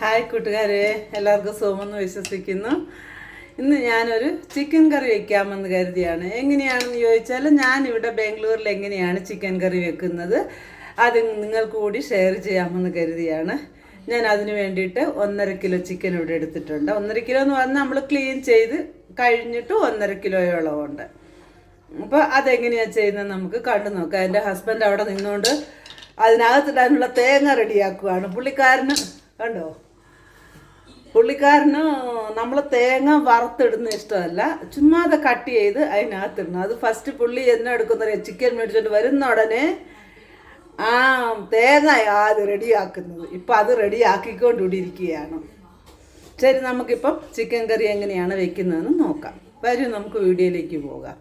Hi കൂട്ടുകാരെ എല്ലാവർക്കും സുഖമെന്ന് വിശ്വസിക്കുന്നു. ഇന്ന് ഞാനൊരു ചിക്കൻ കറി വെക്കാമെന്ന് കരുതിയാണ്. എങ്ങനെയാണെന്ന് ചോദിച്ചാൽ ഞാനിവിടെ ബാംഗ്ലൂരിൽ എങ്ങനെയാണ് ചിക്കൻ കറി വെക്കുന്നത് അത് നിങ്ങൾക്ക് കൂടി ഷെയർ ചെയ്യാമെന്ന് കരുതിയാണ്. ഞാൻ അതിന് വേണ്ടിയിട്ട് ഒന്നര കിലോ ചിക്കൻ ഇവിടെ എടുത്തിട്ടുണ്ട്. ഒന്നര കിലോ എന്ന് പറഞ്ഞാൽ നമ്മൾ ക്ലീൻ ചെയ്ത് കഴിഞ്ഞിട്ട് ഒന്നര കിലോയോളമുണ്ട് അപ്പോൾ അതെങ്ങനെയാണ് ചെയ്യുന്നത് നമുക്ക് കണ്ടു നോക്കാം. എന്റെ ഹസ്ബൻഡ് അവിടെ നിന്നുകൊണ്ട് അതിനകത്തിടാനുള്ള തേങ്ങ റെഡിയാക്കുവാണ് പുള്ളിക്കാരന് കണ്ടോ? പുള്ളിക്കാരന് നമ്മൾ തേങ്ങ വറുത്തിടുന്ന ഇഷ്ടമല്ല. ചുമ്മാ അത് കട്ട് ചെയ്ത് അതിനകത്തിടണം. അത് ഫസ്റ്റ് പുള്ളി എന്നെ എടുക്കുന്ന ചിക്കൻ മേടിച്ചിട്ട് വരുന്ന ഉടനെ ആ തേങ്ങ റെഡി റെഡിയാക്കുന്നത് ഇപ്പം അത് റെഡിയാക്കിക്കൊണ്ടിരിക്കുകയാണ് ശരി നമുക്കിപ്പം ചിക്കൻ കറി എങ്ങനെയാണ് വെക്കുന്നതെന്ന് നോക്കാം. വരും നമുക്ക് വീഡിയോയിലേക്ക് പോകാം.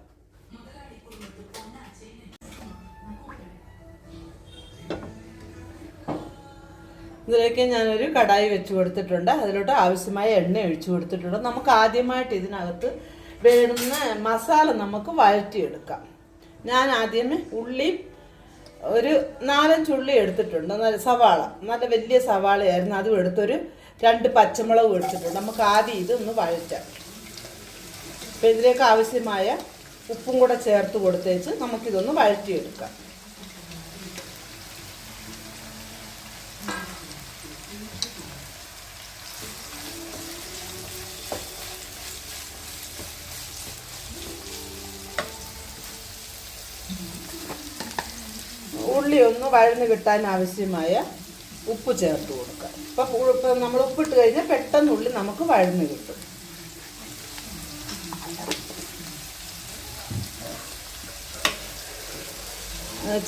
ഇതിലേക്ക് ഞാനൊരു കടായി വെച്ച് കൊടുത്തിട്ടുണ്ട്. അതിലോട്ട് ആവശ്യമായ എണ്ണ ഒഴിച്ചു കൊടുത്തിട്ടുണ്ട്. നമുക്ക് ആദ്യമായിട്ട് ഇതിനകത്ത് വേണ്ടുന്ന മസാല നമുക്ക് വഴറ്റിയെടുക്കാം. ഞാൻ ആദ്യമേ ഉള്ളി ഒരു നാലഞ്ച് ഉള്ളി എടുത്തിട്ടുണ്ട്. നല്ല സവാള നല്ല വലിയ സവാളയായിരുന്നു. അതും എടുത്തൊരു രണ്ട് പച്ചമുളക് എടുത്തിട്ടുണ്ട്. നമുക്ക് ആദ്യം ഇതൊന്ന് വഴറ്റാം. അപ്പം ഇതിലേക്ക് ആവശ്യമായ ഉപ്പും കൂടെ ചേർത്ത് കൊടുത്തേച്ച് നമുക്കിതൊന്ന് വഴറ്റിയെടുക്കാം. ഉള്ളി ഒന്ന് വഴന്ന് കിട്ടാൻ ആവശ്യമായ ഉപ്പ് ചേർത്ത് കൊടുക്കുക. ഇപ്പം ഇപ്പം നമ്മൾ ഉപ്പിട്ട് കഴിഞ്ഞാൽ പെട്ടെന്ന് ഉള്ളി നമുക്ക് വഴന്ന് കിട്ടും.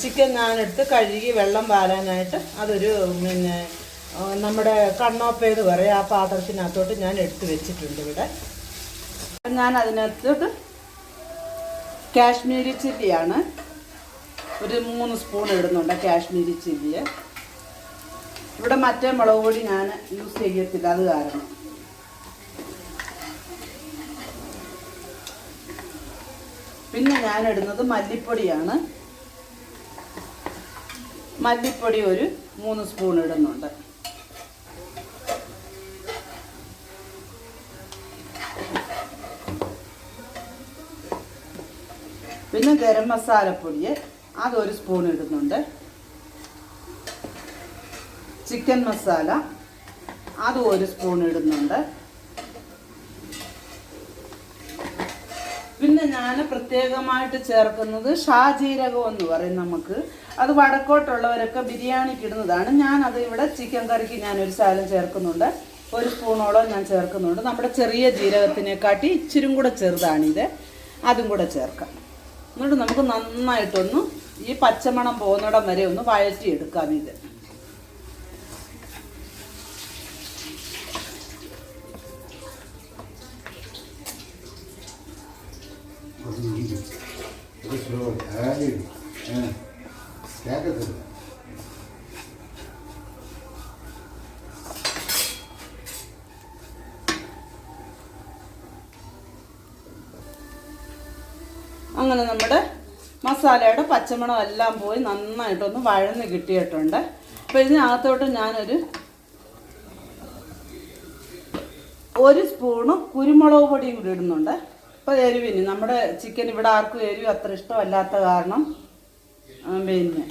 ചിക്കൻ ഞാനെടുത്ത് കഴുകി വെള്ളം വാരാനായിട്ട് അതൊരു പിന്നെ നമ്മുടെ കണ്ണോപ്പേത് പറയും. ആ പാത്രത്തിനകത്തോട്ട് ഞാൻ എടുത്ത് വെച്ചിട്ടുണ്ട് ഇവിടെ. ഞാൻ അതിനകത്തോട്ട് കാശ്മീരി ചില്ലിയാണ് ഒരു മൂന്ന് സ്പൂൺ ഇടുന്നുണ്ട് കാശ്മീരി ചില്ലി. ഇവിടെ മറ്റേ മുളക് പൊടി ഞാൻ യൂസ് ചെയ്യത്തില്ല അത് കാരണം. പിന്നെ ഞാൻ ഇടുന്നത് മല്ലിപ്പൊടിയാണ്. മല്ലിപ്പൊടി ഒരു മൂന്ന് സ്പൂൺ ഇടുന്നുണ്ട്. പിന്നെ ഗരം മസാലപ്പൊടി അതൊരു സ്പൂൺ ഇടുന്നുണ്ട്. ചിക്കൻ മസാല അതും ഒരു സ്പൂൺ ഇടുന്നുണ്ട്. പിന്നെ ഞാൻ പ്രത്യേകമായിട്ട് ചേർക്കുന്നത് ഷാജീരകം എന്ന് പറയും നമുക്ക്. അത് വടക്കോട്ടുള്ളവരൊക്കെ ബിരിയാണിക്ക് ഇടുന്നതാണ്. ഞാൻ അത് ഇവിടെ ചിക്കൻ കറിക്ക് ഞാൻ ഒരു ശാലം ചേർക്കുന്നുണ്ട്. ഒരു സ്പൂണോളം ഞാൻ ചേർക്കുന്നുണ്ട്. നമ്മുടെ ചെറിയ ജീരകത്തിനെക്കാട്ടി ഇച്ചിരും കൂടെ ചെറുതാണിത്. അതും കൂടെ ചേർക്കാം. എന്നിട്ട് നമുക്ക് നന്നായിട്ടൊന്ന് ഈ പച്ചമണം പോകുന്നിടം വരെ ഒന്ന് വഴറ്റി എടുക്കാം ഇത്. थोड़ी മസാലയുടെ പച്ചമണം എല്ലാം പോയി നന്നായിട്ടൊന്ന് വഴന്ന് കിട്ടിയിട്ടുണ്ട്. അപ്പോൾ ഇതിനകത്തോട്ട് ഞാനൊരു ഒരു സ്പൂണ് കുരുമുളക് പൊടിയും കൂടി ഇടുന്നുണ്ട്. ഇപ്പോൾ എരിവിന് നമ്മുടെ ചിക്കൻ ഇവിടെ ആർക്കും എരിവ് അത്ര ഇഷ്ടമല്ലാത്ത കാരണം പിന്നെ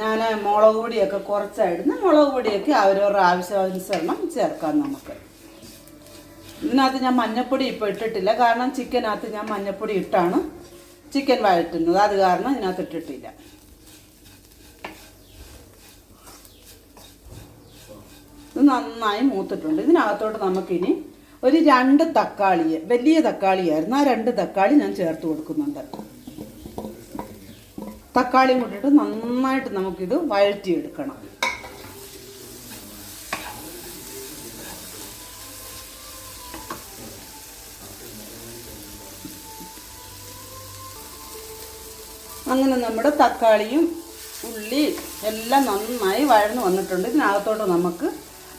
ഞാൻ മുളക് പൊടിയൊക്കെ കുറച്ചായിടുന്ന മുളക് പൊടിയൊക്കെ അവരവരുടെ ആവശ്യാനുസരണം ചേർക്കാം നമുക്ക്. ഇതിനകത്ത് ഞാൻ മഞ്ഞപ്പൊടി ഇപ്പോൾ ഇട്ടിട്ടില്ല. കാരണം ചിക്കനകത്ത് ഞാൻ മഞ്ഞപ്പൊടി ഇട്ടാണ്. ചിക്കൻ വഴറ്റുന്നത്. അത് കാരണം ഇതിനകത്ത് ഇട്ടിട്ടില്ല. ഇത് നന്നായി മൂത്തിട്ടുണ്ട്. ഇതിനകത്തോട്ട് നമുക്കിനി ഒരു രണ്ട് തക്കാളിയെ വലിയ തക്കാളിയായിരുന്നു. ആ രണ്ട് തക്കാളി ഞാൻ ചേർത്ത് കൊടുക്കുന്നുണ്ട്. തക്കാളിയും കൂട്ടിയിട്ട് നന്നായിട്ട് നമുക്കിത് വഴറ്റിയെടുക്കണം. അങ്ങനെ നമ്മുടെ തക്കാളിയും ഉള്ളി എല്ലാം നന്നായി വഴന്ന് വന്നിട്ടുണ്ട്. ഇതിനകത്തോട്ട് നമുക്ക്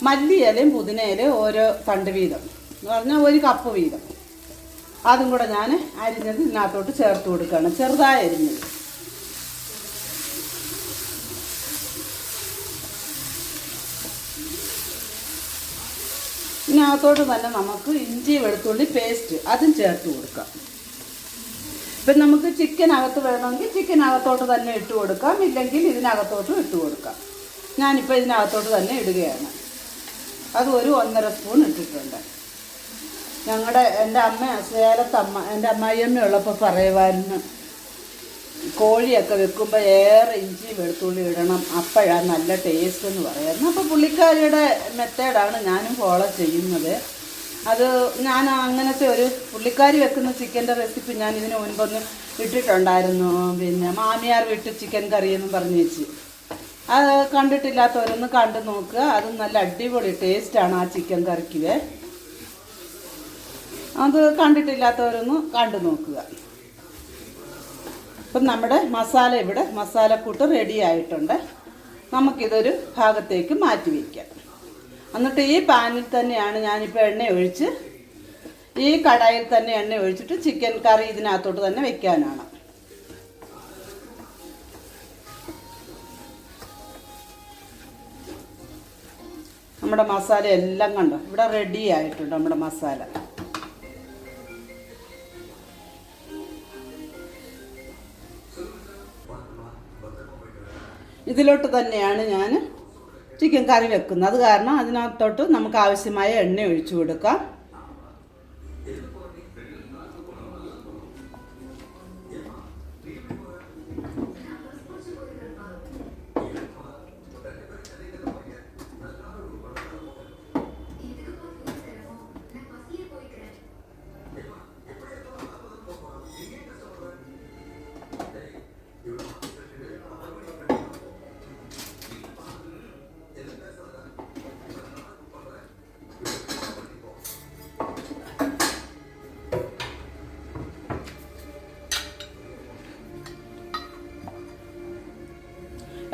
മല്ലിയിലയും പുതിനയിലയും ഓരോ തണ്ട് വീതം. എന്ന് പറഞ്ഞാൽ ഒരു കപ്പ് വീതം. അതും കൂടെ ഞാൻ അരിഞ്ഞത് ഇതിനകത്തോട്ട് ചേർത്ത് കൊടുക്കുകയാണ്. ചെറുതായി അരിഞ്ഞത്. ഇതിനകത്തോട്ട് തന്നെ നമുക്ക് ഇഞ്ചി വെളുത്തുള്ളി പേസ്റ്റ് അതും ചേർത്ത് കൊടുക്കാം. ഇപ്പം നമുക്ക് ചിക്കൻ ചിക്കനകത്ത് വേണമെങ്കിൽ ചിക്കൻ അകത്തോട്ട് തന്നെ ഇട്ട് കൊടുക്കാം. ഇല്ലെങ്കിൽ ഇതിനകത്തോട്ടും ഇട്ട് കൊടുക്കാം. ഞാനിപ്പോൾ ഇതിനകത്തോട്ട് തന്നെ ഇടുകയാണ്. അത് ഒരു ഒന്നര സ്പൂൺ ഇട്ടിട്ടുണ്ട്. ഞങ്ങളുടെ എന്റെ അമ്മ സേലത്തമ്മ എന്റെ അമ്മായിയമ്മ ഉള്ളപ്പോൾ പറയുമായിരുന്നു കോഴിയൊക്കെ വെക്കുമ്പോൾ ഏറെ ഇഞ്ചി വെളുത്തുള്ളി ഇടണം. അപ്പോഴാണ് നല്ല ടേസ്റ്റ് എന്ന് പറയുന്നത്. അപ്പോൾ പുള്ളിക്കാരിയുടെ മെത്തേഡാണ് ഞാനും ഫോളോ ചെയ്യുന്നത്. അത് ഞാൻ അങ്ങനത്തെ ഒരു പുള്ളിക്കാരി വെക്കുന്ന ചിക്കന്റെ റെസിപ്പി ഞാൻ ഇതിന് മുൻപൊന്ന് ഇട്ടിട്ടുണ്ടായിരുന്നു. പിന്നെ മാമിയാർ വിട്ട് ചിക്കൻ കറി എന്ന് പറഞ്ഞു വെച്ച്. അത് കണ്ടിട്ടില്ലാത്തവരൊന്ന് കണ്ടു നോക്കുക അത് നല്ല അടിപൊളി ടേസ്റ്റാണ് ആ ചിക്കൻ കറിക്ക് അത് കണ്ടിട്ടില്ലാത്തവരൊന്ന് കണ്ടു നോക്കുക. ഇപ്പം നമ്മുടെ മസാല ഇവിടെ മസാലക്കൂട്ട് റെഡി ആയിട്ടുണ്ട് നമുക്കിതൊരു ഭാഗത്തേക്ക് മാറ്റി വയ്ക്കാം എന്നിട്ട് ഈ പാനിൽ തന്നെയാണ് ഞാനിപ്പോൾ എണ്ണ ഒഴിച്ച് ഈ കടായിൽ തന്നെ എണ്ണ ഒഴിച്ചിട്ട് ചിക്കൻ കറി ഇതിനകത്തോട്ട് തന്നെ വെക്കാനാണ്. നമ്മുടെ മസാല എല്ലാം കണ്ടോ? ഇവിടെ റെഡി ആയിട്ടുണ്ട് നമ്മുടെ മസാല. ഇതിലോട്ട് തന്നെയാണ് ഞാൻ ചിക്കൻ കറി വെക്കുന്നത് കാരണം അതിനകത്തോട്ട് നമുക്ക് ആവശ്യമായ എണ്ണ ഒഴിച്ചു കൊടുക്കാം.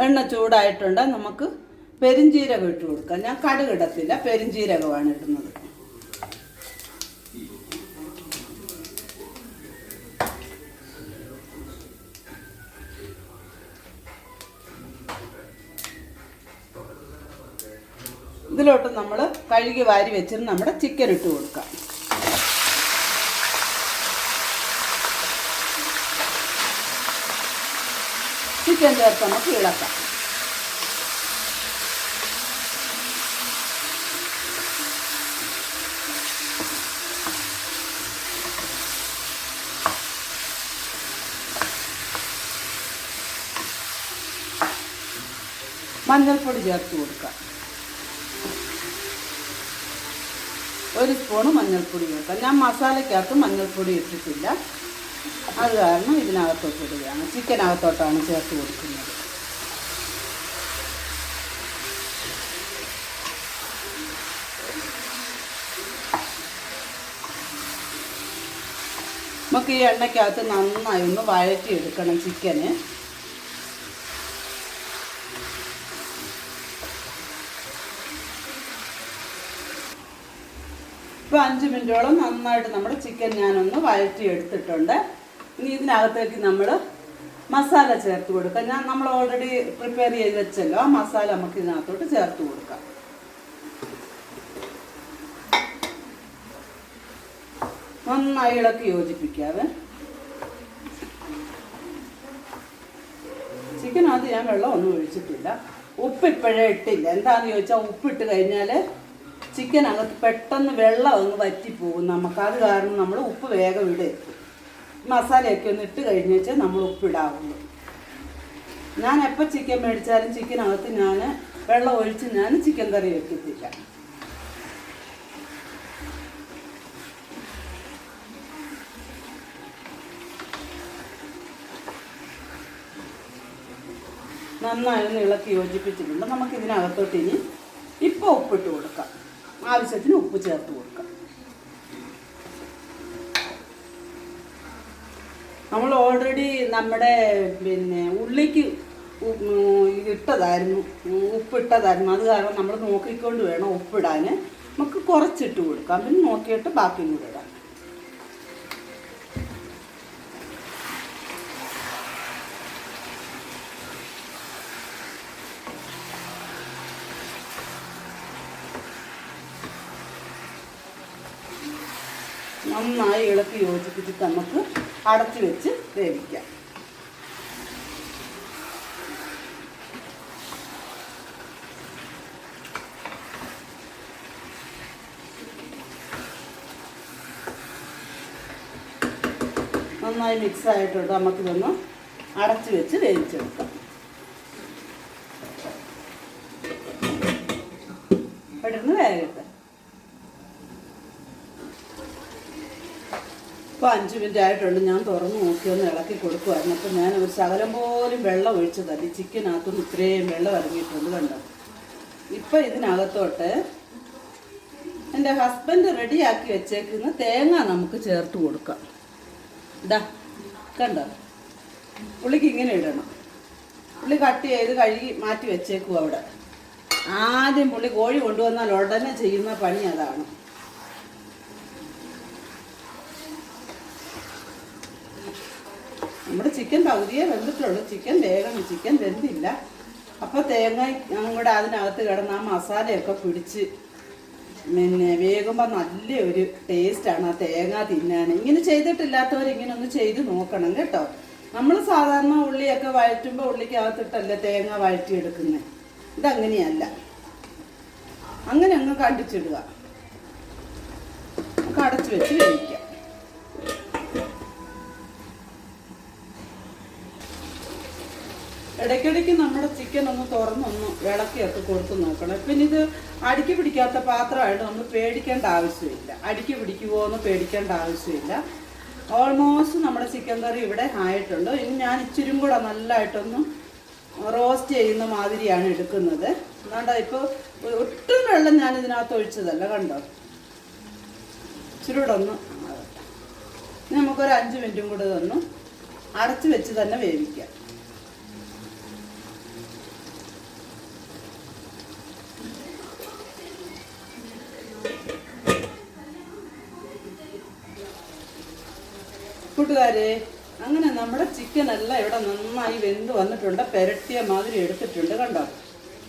എണ്ണ ചൂടായിട്ടുണ്ട് നമുക്ക് പെരിഞ്ജീരകം ഇട്ട് കൊടുക്കാം. ഞാൻ കടുക് ഇടത്തില്ല പെരിഞ്ജീരകമാണ് ഇടുന്നത്. ഇതിലോട്ട് നമ്മൾ കഴുകി വാരി വെച്ചിട്ട് നമ്മുടെ ചിക്കൻ ഇട്ട് കൊടുക്കാം. ചിക്കൻ ചേർത്ത് നമുക്ക് ഇളക്കാം മഞ്ഞൾപ്പൊടി ചേർത്ത് കൊടുക്കാം ഒരു സ്പൂണ് മഞ്ഞൾപ്പൊടി ചേർക്കാം ഞാൻ മസാലയ്ക്കകത്ത് മഞ്ഞൾപ്പൊടി ഇട്ടിട്ടില്ല. അത് കാരണം ഇതിനകത്തോട്ട് ഇടുകയാണ്. ചിക്കനകത്തോട്ടാണ് ചേർത്ത് കൊടുക്കുന്നത്. നമുക്ക് ഈ എണ്ണയ്ക്കകത്ത് നന്നായി ഒന്ന് വഴറ്റി എടുക്കണം ചിക്കന്. ഇപ്പോൾ അഞ്ച് മിനിറ്റോളം നന്നായിട്ട് നമ്മുടെ ചിക്കൻ ഞാനൊന്ന് വഴറ്റി എടുത്തിട്ടുണ്ട് ഇനി ഇതിനകത്തേക്ക് നമ്മൾ മസാല ചേർത്ത് കൊടുക്കാം. ഞാൻ നമ്മൾ ഓൾറെഡി പ്രിപ്പയർ ചെയ്ത് വെച്ചല്ലോ. ആ മസാല നമുക്ക് ഇതിനകത്തോട്ട് ചേർത്ത് കൊടുക്കാം. നന്നായി ഇളക്കി യോജിപ്പിക്കാവേ. ചിക്കനകത്ത് ഞാൻ വെള്ളം ഒന്നും ഒഴിച്ചിട്ടില്ല. ഉപ്പ് ഇപ്പോഴേ ഇട്ടില്ല. എന്താണെന്ന് ചോദിച്ചാൽ ഉപ്പിട്ട് കഴിഞ്ഞാൽ ചിക്കനകത്ത് പെട്ടെന്ന് വെള്ളം അങ്ങ് വറ്റിപ്പോകും നമുക്ക്. അത് കാരണം നമ്മൾ ഉപ്പ് വേഗം ഇടും. മസാലയൊക്കെ ഒന്ന് ഇട്ട് കഴിഞ്ഞ് വെച്ചാൽ നമ്മൾ ഉപ്പിടാവുള്ളൂ. ഞാൻ എപ്പോൾ ചിക്കൻ മേടിച്ചാലും ചിക്കനകത്ത് ഞാൻ വെള്ളം ഒഴിച്ച് ഞാൻ ചിക്കൻ കറി വെക്കത്തില്ല. നന്നായി ഒന്ന് ഇളക്കി യോജിപ്പിച്ചിട്ടുണ്ട്. നമുക്ക് ഇതിനകത്തോട്ട് ഇനി ഇപ്പോൾ ഉപ്പിട്ട് കൊടുക്കാം. ആവശ്യത്തിന് ഉപ്പ് ചേർത്ത് കൊടുക്കാം. നമ്മൾ ഓൾറെഡി നമ്മുടെ പിന്നെ ഉള്ളിക്ക് ഇട്ടതായിരുന്നു ഉപ്പിട്ടതായിരുന്നു. അത് കാരണം നമ്മൾ നോക്കിക്കൊണ്ട് വേണം ഉപ്പിടാൻ. നമുക്ക് കുറച്ചിട്ട് കൊടുക്കാം. പിന്നെ നോക്കിയിട്ട് ബാക്കിയും കൂടെ ഇടാം. നന്നായി ഇളക്കി യോജിപ്പിച്ചിട്ട് നമുക്ക് അടച്ചു വെച്ച് വേവിക്കാം. നന്നായി മിക്സ് ആയിട്ടുണ്ട്. നമുക്കിതൊന്ന് അടച്ചു വെച്ച് വേവിച്ചെടുക്കാം പെട്ടെന്ന് വേഗട്ടെ ഇപ്പോൾ അഞ്ച് മിനിറ്റ് ആയിട്ടുണ്ട്. ഞാൻ തുറന്ന് നോക്കി ഒന്ന് ഇളക്കി കൊടുക്കുമായിരുന്നു അപ്പോൾ ഞാൻ ഒരു ശകലം പോലും വെള്ളം ഒഴിച്ചതല്ല ഈ ചിക്കനകത്തുനിന്ന് ഇത്രയും വെള്ളം ഇറങ്ങിയിട്ടുണ്ട് കണ്ടോ? ഇപ്പം ഇതിനകത്തോട്ട് എന്റെ ഹസ്ബൻഡ് റെഡിയാക്കി വെച്ചേക്കുന്ന തേങ്ങ നമുക്ക് ചേർത്ത് കൊടുക്കാം. ഇതാ കണ്ടോ? പുള്ളിക്ക് ഇങ്ങനെ ഇടണം. പുള്ളി കട്ട് ചെയ്ത് കഴുകി മാറ്റി വെച്ചേക്കും അവിടെ. ആദ്യം പുള്ളി കോഴി കൊണ്ടുവന്നാൽ ഉടനെ ചെയ്യുന്ന പണി അതാണ്. നമ്മുടെ ചിക്കൻ പകുതിയേ വെന്തിട്ടുള്ളൂ. ചിക്കൻ വേഗം ചിക്കൻ വെന്തില്ല. അപ്പോൾ തേങ്ങ കൂടെ അതിനകത്ത് കിടന്ന് ആ മസാലയൊക്കെ പിടിച്ച് പിന്നെ വേകുമ്പോൾ നല്ലൊരു ടേസ്റ്റാണ് ആ തേങ്ങ തിന്നാൻ. ഇങ്ങനെ ചെയ്തിട്ടില്ലാത്തവർ ഇങ്ങനെ ഒന്ന് ചെയ്ത് നോക്കണം കേട്ടോ. നമ്മൾ സാധാരണ ഉള്ളിയൊക്കെ വഴറ്റുമ്പോൾ ഉള്ളിക്കകത്തിട്ടല്ലേ തേങ്ങ വഴറ്റിയെടുക്കുന്നത് ഇതങ്ങനെയല്ല. അങ്ങനെ അങ്ങ് കണ്ടിച്ചിടുക നമുക്ക് അടച്ചു വെച്ച് വേവിക്കാം ഇടയ്ക്കിടയ്ക്ക് നമ്മൾ ചിക്കൻ ഒന്ന് തുറന്നൊന്ന് വിളക്കിയൊക്കെ കൊടുത്ത് നോക്കണം. പിന്നെ ഇത് അടുക്കി പിടിക്കാത്ത പാത്രമായിട്ട് നമ്മൾ പേടിക്കേണ്ട ആവശ്യമില്ല. അടുക്കി പിടിക്കുമോ എന്ന് പേടിക്കേണ്ട ആവശ്യമില്ല. ഓൾമോസ്റ്റ് നമ്മുടെ ചിക്കൻ കറി ഇവിടെ ആയിട്ടുണ്ട്. ഇനി ഞാൻ ഇച്ചിരി കൂടെ നല്ലതായിട്ടൊന്ന് റോസ്റ്റ് ചെയ്യുന്ന മാതിരിയാണ് എടുക്കുന്നത്. അതുകൊണ്ട് ഇപ്പോൾ ഒട്ടും വെള്ളം ഞാൻ ഇതിനകത്ത് ഒഴിച്ചതല്ല കണ്ടോ? ഇച്ചിരി കൂടെ ഒന്ന് നമുക്കൊരു അഞ്ച് മിനിറ്റും കൂടെ ഇതൊന്ന് അടച്ച് വെച്ച് തന്നെ വേവിക്കാം. കൂട്ടുകാരെ അങ്ങനെ നമ്മുടെ ചിക്കൻ എല്ലാം ഇവിടെ നന്നായി വെന്ത് വന്നിട്ടുണ്ട്. പെരട്ടിയ മാതിരി എടുത്തിട്ടുണ്ട് കണ്ടോ?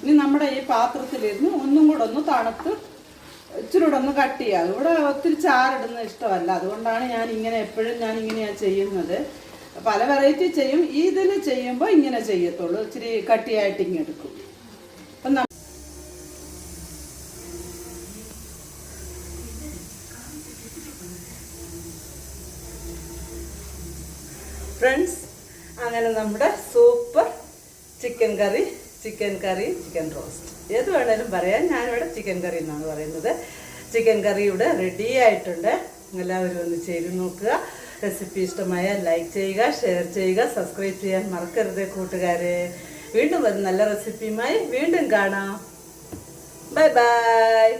ഇനി നമ്മുടെ ഈ പാത്രത്തിലിരുന്ന് ഒന്നും കൂടെ ഒന്ന് തണുത്ത് ഇച്ചിരി കൂടെ ഒന്ന് കട്ട് ചെയ്യാം ഇവിടെ ഒത്തിരി ചാറിടുന്ന ഇഷ്ടമല്ല. അതുകൊണ്ടാണ് ഞാൻ ഇങ്ങനെ എപ്പോഴും ഞാൻ ഇങ്ങനെയാണ് ചെയ്യുന്നത്. പല വെറൈറ്റി ചെയ്യും. ഇതിൽ ചെയ്യുമ്പോൾ ഇങ്ങനെ ചെയ്യത്തുള്ളൂ. ഇച്ചിരി കട്ടിയായിട്ട് ഇങ്ങനെ ഫ്രണ്ട്സ് അങ്ങനെ നമ്മുടെ super chicken curry chicken curry chicken roast ഏത് വേണേലും പറയാം. ഞാനിവിടെ ചിക്കൻ കറി എന്നാണ് പറയുന്നത്. ചിക്കൻ കറി ഇവിടെ റെഡി ആയിട്ടുണ്ട്. എല്ലാവരും ഒന്ന് ചെയ്ത് നോക്കുക. റെസിപ്പി ഇഷ്ടമായ ലൈക്ക് ചെയ്യുക ഷെയർ ചെയ്യുക സബ്സ്ക്രൈബ് ചെയ്യാൻ മറക്കരുത് കൂട്ടുകാരെ. വീണ്ടും ഒരു നല്ല റെസിപ്പിയുമായി വീണ്ടും കാണാം. Bye bye